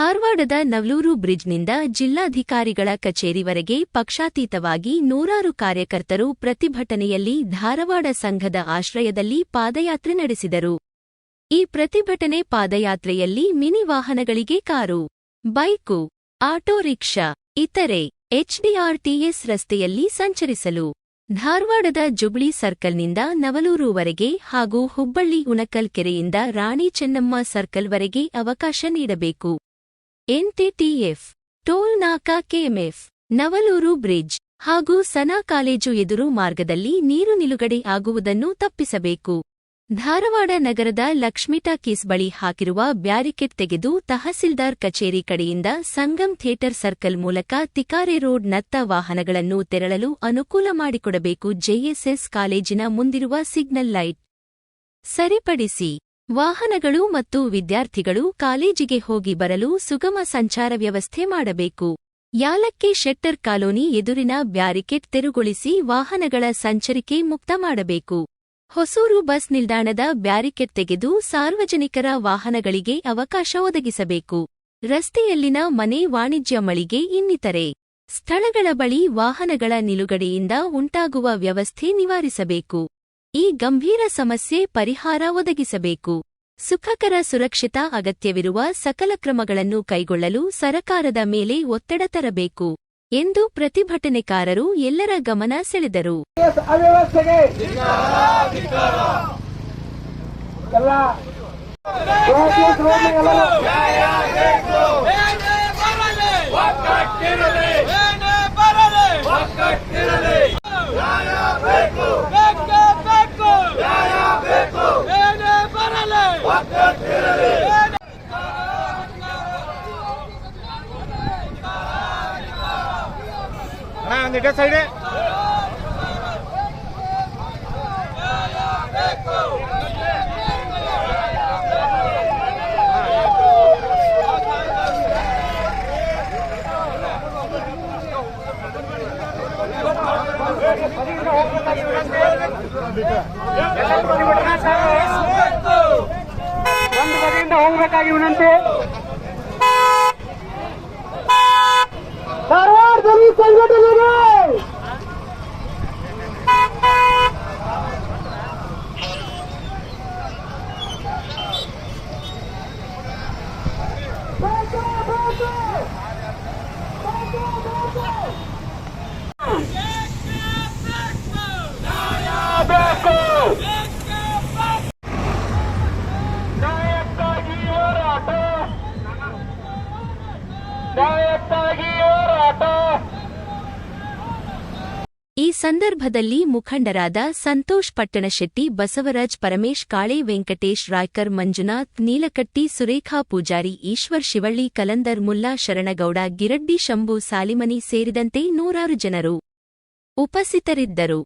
ಧಾರವಾಡದ ನವಲೂರು ಬ್ರಿಡ್ಜ್ನಿಂದ ಜಿಲ್ಲಾಧಿಕಾರಿಗಳ ಕಚೇರಿವರೆಗೆ ಪಕ್ಷಾತೀತವಾಗಿ ನೂರಾರು ಕಾರ್ಯಕರ್ತರು ಪ್ರತಿಭಟನೆಯಲ್ಲಿ ಧಾರವಾಡ ಸಂಘದ ಆಶ್ರಯದಲ್ಲಿ ಪಾದಯಾತ್ರೆ ನಡೆಸಿದರು. ಈ ಪ್ರತಿಭಟನೆ ಪಾದಯಾತ್ರೆಯಲ್ಲಿ ಮಿನಿ ವಾಹನಗಳಿಗೆ ಕಾರು, ಬೈಕು, ಆಟೋ ರಿಕ್ಷಾ, ಇತರೆ ಎಚ್ಡಿಆರ್ಟಿಎಸ್ ರಸ್ತೆಯಲ್ಲಿ ಸಂಚರಿಸಲು ಧಾರವಾಡದ ಜುಬ್ಳಿ ಸರ್ಕಲ್ನಿಂದ ನವಲೂರುವರೆಗೆ ಹಾಗೂ ಹುಬ್ಬಳ್ಳಿ ಉಣಕಲ್ ಕೆರೆಯಿಂದ ರಾಣಿ ಚೆನ್ನಮ್ಮ ಸರ್ಕಲ್ವರೆಗೆ ಅವಕಾಶ ನೀಡಬೇಕು. ಎನ್ಟಿಟಿಎಫ್ ಟೋಲ್ ನಾಕಾ ಕೆಎಂಎಫ್, ನವಲೂರು ಬ್ರಿಡ್ಜ್ ಹಾಗೂ ಸನಾ ಕಾಲೇಜು ಎದುರು ಮಾರ್ಗದಲ್ಲಿ ನೀರು ನಿಲುಗಡೆ ಆಗುವುದನ್ನು ತಪ್ಪಿಸಬೇಕು. ಧಾರವಾಡ ನಗರದ ಲಕ್ಷ್ಮಿಟಾ ಕೀಸ್ ಬಳಿ ಹಾಕಿರುವ ಬ್ಯಾರಿಕೆಡ್ ತೆಗೆದು ತಹಸೀಲ್ದಾರ್ ಕಚೇರಿ ಕಡೆಯಿಂದ ಸಂಗಮ್ ಥಿಯೇಟರ್ ಸರ್ಕಲ್ ಮೂಲಕ ತಿಕಾರೆ ರೋಡ್ ನತ್ತ ವಾಹನಗಳನ್ನು ತೆರಳಲು ಅನುಕೂಲ ಮಾಡಿಕೊಡಬೇಕು ಜೆಎಸ್ಎಸ್ ಕಾಲೇಜಿನ ಮುಂದಿರುವ ಸಿಗ್ನಲ್ ಲೈಟ್. ಸರಿಪಡಿಸಿ. ವಾಹನಗಳು ಮತ್ತು ವಿದ್ಯಾರ್ಥಿಗಳು ಕಾಲೇಜಿಗೆ ಹೋಗಿ ಬರಲು ಸುಗಮ ಸಂಚಾರ ವ್ಯವಸ್ಥೆ ಮಾಡಬೇಕು. ಯಾಲಕ್ಕೆ ಶೆಟ್ಟರ್ ಕಾಲೋನಿ ಎದುರಿನ ಬ್ಯಾರಿಕೇಡ್ ತೆರುಗೊಳಿಸಿ ವಾಹನಗಳ ಸಂಚರಿಕೆ ಮುಕ್ತ ಮಾಡಬೇಕು. ಹೊಸೂರು ಬಸ್ ನಿಲ್ದಾಣದ ಬ್ಯಾರಿಕೇಡ್ ತೆಗೆದು ಸಾರ್ವಜನಿಕರ ವಾಹನಗಳಿಗೆ ಅವಕಾಶ ಒದಗಿಸಬೇಕು. ರಸ್ತೆಯಲ್ಲಿನ ಮನೆ ವಾಣಿಜ್ಯ ಮಳಿಗೆ ಇನ್ನಿತರೆ. ಸ್ಥಳಗಳ ಬಳಿ ವಾಹನಗಳ ನಿಲುಗಡೆಯಿಂದ ಉಂಟಾಗುವ ವ್ಯವಸ್ಥೆ ನಿವಾರಿಸಬೇಕು. ಈ ಗಂಭೀರ ಸಮಸ್ಯೆ ಪರಿಹಾರ ಒದಗಿಸಬೇಕು. ಸುಖಕರ ಸುರಕ್ಷಿತ ಅಗತ್ಯವಿರುವ ಸಕಲ ಕ್ರಮಗಳನ್ನು ಕೈಗೊಳ್ಳಲು ಸರಕಾರದ ಮೇಲೆ ಒತ್ತಡ ತರಬೇಕು ಎಂದು ಪ್ರತಿಭಟನೆಕಾರರು ಎಲ್ಲರ ಗಮನ ಸೆಳೆದರು. ಅವ್ಯವಸ್ಥೆಗೆ ಎಲ್ಲ ಗ್ರಾಹಕರು ರೋಡ್ನಾಗೆಲ್ಲ ಒಂದಿಟ ಸೈಡ್ ಒಂದು ಬದಿಯಿಂದ ಹೋಗ್ಬೇಕಾಗಿ ವಿನಂತಿ ಧಾರವಾಡ ದಲಿತ ಸಂಘಟನೆಗೆ ನ್ಯಾಯಕ್ಕಾಗಿ ಸಂದರ್ಭದಲ್ಲಿ ಮುಖಂಡರಾದ ಸಂತೋಷ್ ಪಟ್ಟಣಶೆಟ್ಟಿ, ಬಸವರಾಜ್ ಪರಮೇಶ್, ಕಾಳೆ ವೆಂಕಟೇಶ್, ರಾಯ್ಕರ್ ಮಂಜುನಾಥ್, ನೀಲಕಟ್ಟಿ ಸುರೇಖಾ ಪೂಜಾರಿ, ಈಶ್ವರ್ ಶಿವಳ್ಳಿ, ಕಲಂದರ್ ಮುಲ್ಲಾ ಶರಣಗೌಡ, ಗಿರಡ್ಡಿ ಶಂಭು, ಸಾಲಿಮನಿ ಸೇರಿದಂತೆ ನೂರಾರು ಜನರು ಉಪಸ್ಥಿತರಿದ್ದರು.